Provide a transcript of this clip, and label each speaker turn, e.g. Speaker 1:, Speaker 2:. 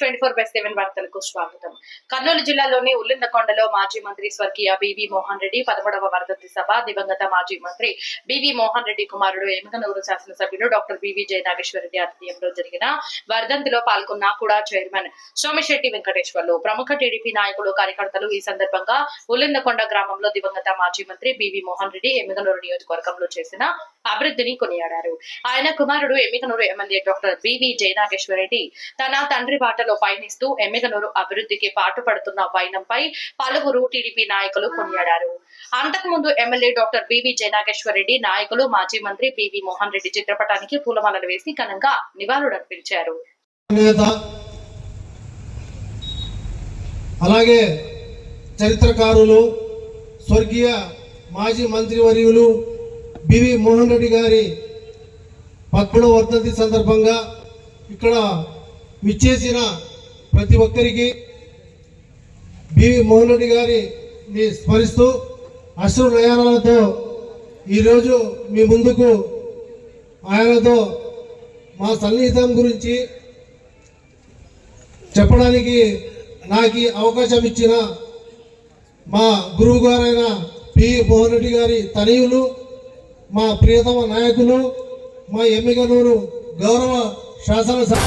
Speaker 1: Twenty four by seven వార్తలకు స్వాగతం. కర్నూలు జిల్లాలోని ఉల్లిందకొండలో మాజీ మంత్రి స్వర్గీయ బివి మోహన్ రెడ్డి పదమూడవ వర్ధంతి సభ దివంగత మాజీ మంత్రి బివి మోహన్ రెడ్డి కుమారుడు ఎముకనూరు శాసనసభ్యులు డాక్టర్ బివి జయనాగేశ్వర రెడ్డి ఆధ్వర్యంలో జరిగిన వర్ధంతిలో పాల్గొన్న కూడా చైర్మన్ సోమిశెట్టి వెంకటేశ్వర్లు ప్రముఖ టీడీపీ నాయకులు కార్యకర్తలు ఈ సందర్భంగా ఉల్లిందకొండ గ్రామంలో దివంగత మాజీ మంత్రి బివి మోహన్ రెడ్డి ఎమ్మిగనూరు నియోజకవర్గంలో చేసిన అభివృద్ధిని కొనియాడారు. ఆయన కుమారుడు Emmiganur MLA doctor BV Jayanageswara Reddy తన తండ్రి బాటలో పయనిస్తూ ఎమ్మిగనూరు అభివృద్ధికి పాటుపడుతున్న వైనంపై పలువురు టీడీపీ నాయకులు కొనియాడారు. అంతకుముందు MLA doctor BV Jayanageswara Reddy నాయకులు మాజీ మంత్రి బివి మోహన్ రెడ్డి చిత్రపటానికి పూలమాలలు వేసి ఘనంగా నివాళులర్పించారు
Speaker 2: అలాగే చరిత్రకారులు స్వర్గీయ మాజీ మంత్రివర్యులు బివి మోహన్ రెడ్డి గారి పద్మూడవ వర్ధంతి సందర్భంగా ఇక్కడ విచ్చేసిన ప్రతి ఒక్కరికి బివి మోహన్ రెడ్డి గారిని స్మరిస్తూ అశ్రు నయనాలతో ఈరోజు మీ ముందుకు ఆయనతో మా సన్నిహితం గురించి చెప్పడానికి నాకు అవకాశం ఇచ్చిన మా గురువు గారైన పి మోహన్ రెడ్డి గారి తనయులు మా ప్రియతమ నాయకులు మా ఎమ్మిగనూరు గౌరవ శాసనసభ